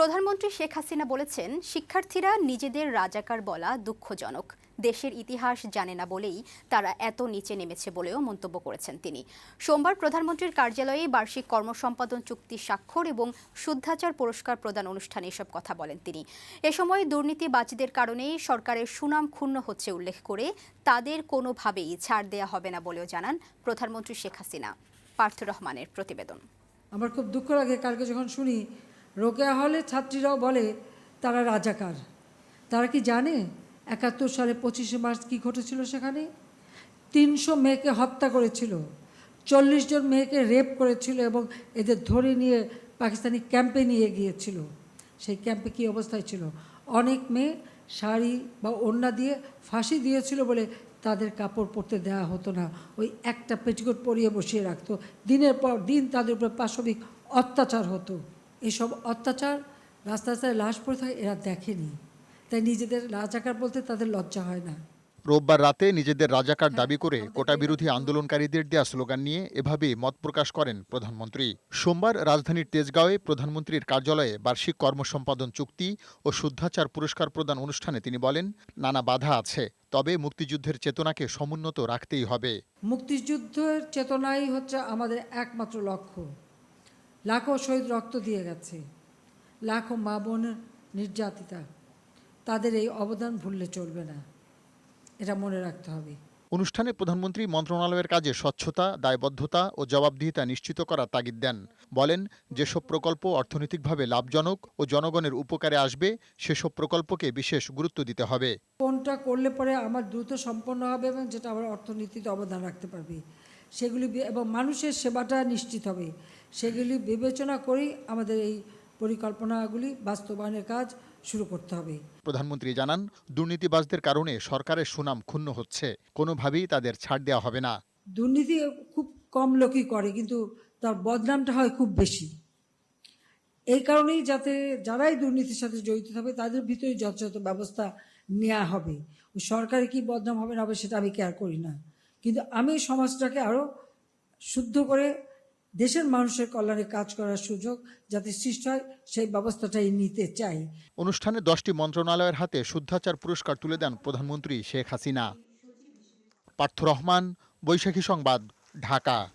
প্রধানমন্ত্রী শেখ হাসিনা বলেছেন, শিক্ষার্থীরা নিজেদের রাজাকার বলা দুঃখজনক। দেশের ইতিহাস জানে না বলেই তারা এত নিচে নেমেছে বলেও মন্তব্য করেছেন তিনি। সোমবার প্রধানমন্ত্রীর কার্যালয়ে বার্ষিক কর্মসম্পাদন চুক্তি স্বাক্ষর এবং শুদ্ধাচার পুরস্কার প্রদান অনুষ্ঠানে এসব কথা বলেন তিনি। এ সময় দুর্নীতিবাজদের কারণে সরকারের সুনাম ক্ষুণ্ণ হচ্ছে উল্লেখ করে তাদের কোনোভাবেই ছাড় দেয়া হবে না বলেও জানান প্রধানমন্ত্রী শেখ হাসিনা। পার্থ রহমানের প্রতিবেদন। আমার খুব দুঃখ লাগে কালকে যখন শুনি রোকেয়া হলে ছাত্রীরাও বলে, তারা রাজাকার। তারা কি জানে একাত্তর সালে পঁচিশে মার্চ কী ঘটেছিল সেখানে? তিনশো মেয়েকে হত্যা করেছিল, চল্লিশ জন মেয়েকে রেপ করেছিল এবং এদের ধরে নিয়ে পাকিস্তানি ক্যাম্পে নিয়ে গিয়েছিল। সেই ক্যাম্পে কী অবস্থায় ছিল? অনেক মেয়ে শাড়ি বা ওড়না দিয়ে ফাঁসি দিয়েছিল বলে তাদের কাপড় পরতে দেওয়া হতো না। ওই একটা পেটিকোট পরিয়ে বসিয়ে রাখতো। দিনের পর দিন তাদের উপর পাশবিক অত্যাচার হতো। এসব অত্যাচার রাস্তা রাস্তায় লাশ পড়ে থাকে এরা দেখেনি। তাই নিজেদের রাজাকার বলতে তাদের লজ্জা হয় না। রোববার রাতে নিজেদের রাজাকার দাবি করে কোটা বিরোধী আন্দোলনকারীদের দেয়া স্লোগান নিয়ে এভাবেই মত প্রকাশ করেন প্রধানমন্ত্রী। সোমবার রাজধানীর তেজগাঁওয়ে প্রধানমন্ত্রীর কার্যালয়ে বার্ষিক কর্মসম্পাদন চুক্তি ও শুদ্ধাচার পুরস্কার প্রদান অনুষ্ঠানে তিনি বলেন নানা বাধা আছে তবে মুক্তিযুদ্ধের চেতনাকে সমুন্নত রাখতেই হবে। মুক্তিযুদ্ধের চেতনাই হচ্ছে আমাদের একমাত্র লক্ষ্য। লাখো শহীদ রক্ত দিয়ে গেছে। লাখো মা বোন নির্যাতিতা। তাদের এই অবদান ভুললে চলবে না। এটা মনে রাখতে হবে। অনুষ্ঠানে প্রধানমন্ত্রী মন্ত্রণালয়ের কাজে স্বচ্ছতা দায়বদ্ধতা ও জবাবদিহিতা নিশ্চিত করার তাগিদ দেন। বলেন যেসব প্রকল্প অর্থনৈতিকভাবে লাভজনক ও জনগণের উপকারে আসবে সেসব প্রকল্পকে বিশেষ গুরুত্ব দিতে হবে। কোনটা করলে পরে আমার দ্রুত সম্পন্ন হবে এবং যেটা আমার অর্থনীতিতে অবদান রাখতে পারবে সেগুলি এবং মানুষের সেবাটা নিশ্চিত হবে। সেগুলি বিবেচনা করেই আমাদের এই পরিকল্পনাগুলি বাস্তবায়নের কাজ শুরু করতে হবে। প্রধানমন্ত্রী জানান দুর্নীতিবাজদের কারণে সরকারের সুনাম ক্ষুণ্ণ হচ্ছে। কোনোভাবেই তাদের ছাড় দেওয়া হবে না। দুর্নীতি খুব কম লোকই করে কিন্তু তার বদনামটা হয় খুব বেশি। এই কারণেই যাতে যারাই দুর্নীতির সাথে জড়িত থাকবে তাদের ভিতরে যথাযথ ব্যবস্থা নেওয়া হবে। সরকারি কি বদনাম হবে না হবে সেটা আমি কেয়ার করি না। কিন্তু আমি সমাজটাকে আরও শুদ্ধ করে দেশের মানুষের কল্যাণে কাজ করার সুযোগ যাতে সৃষ্টি হয়, সেই ব্যবস্থাটাই নিতে চাই। অনুষ্ঠানে দশটি মন্ত্রণালয়ের হাতে শুদ্ধাচার পুরস্কার তুলে দেন প্রধানমন্ত্রী শেখ হাসিনা। পার্থ রহমান, বৈশাখী সংবাদ, ঢাকা।